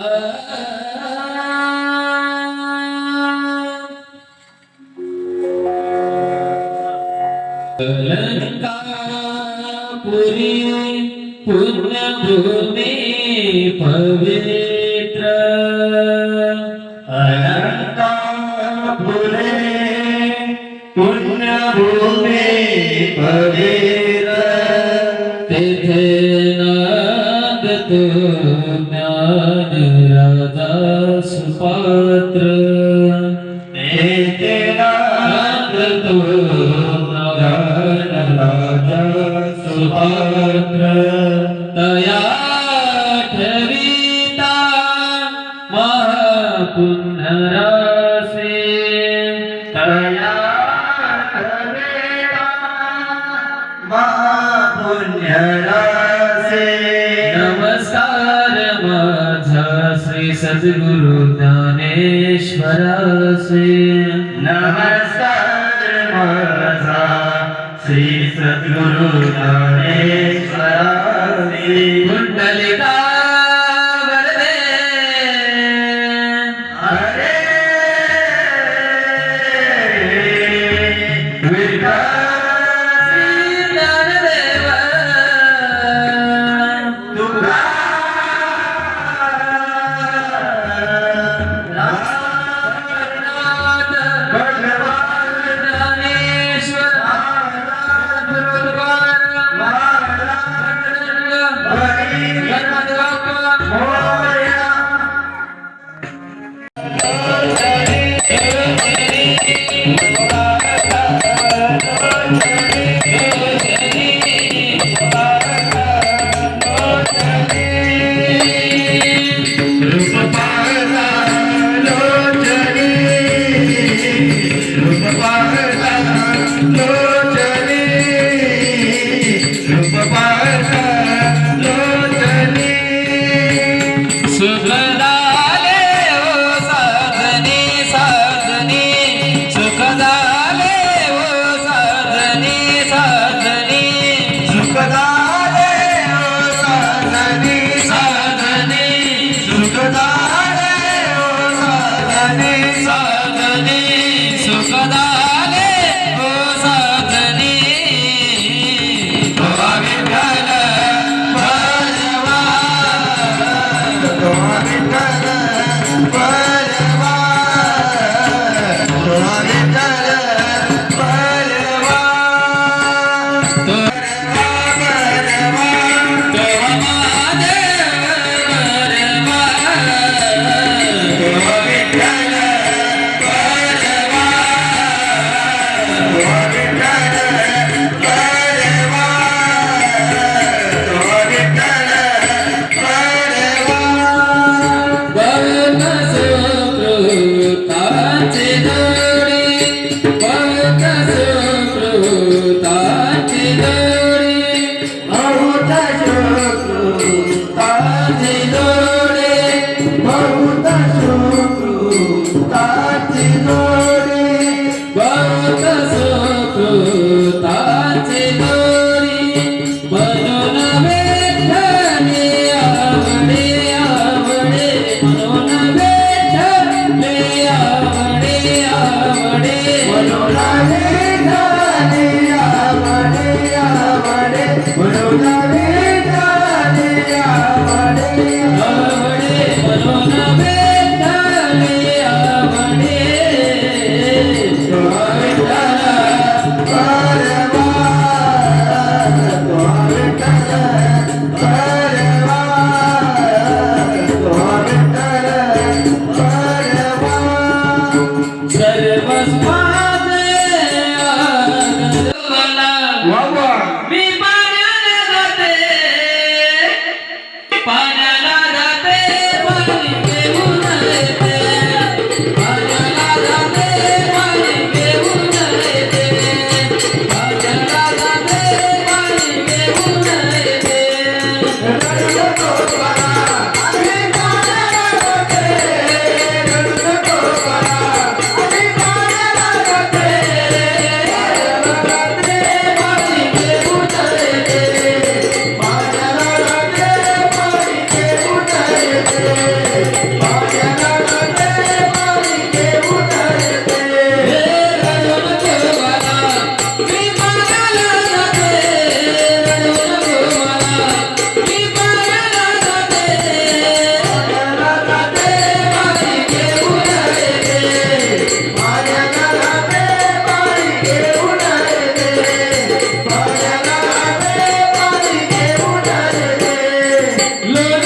पुरी पुण्यभूमि पवित्र। अनन्तापुरे पुण्यभूमि पवित्र। तिथे नाद तू पात्र ते नाथ तो नगरराजा सुपात्र. तया ठविता महापुनरासे. तया ठविता महापुनरासे. सागर माझा श्री सद्गुरु कुंडलिका Hallelujah. Love.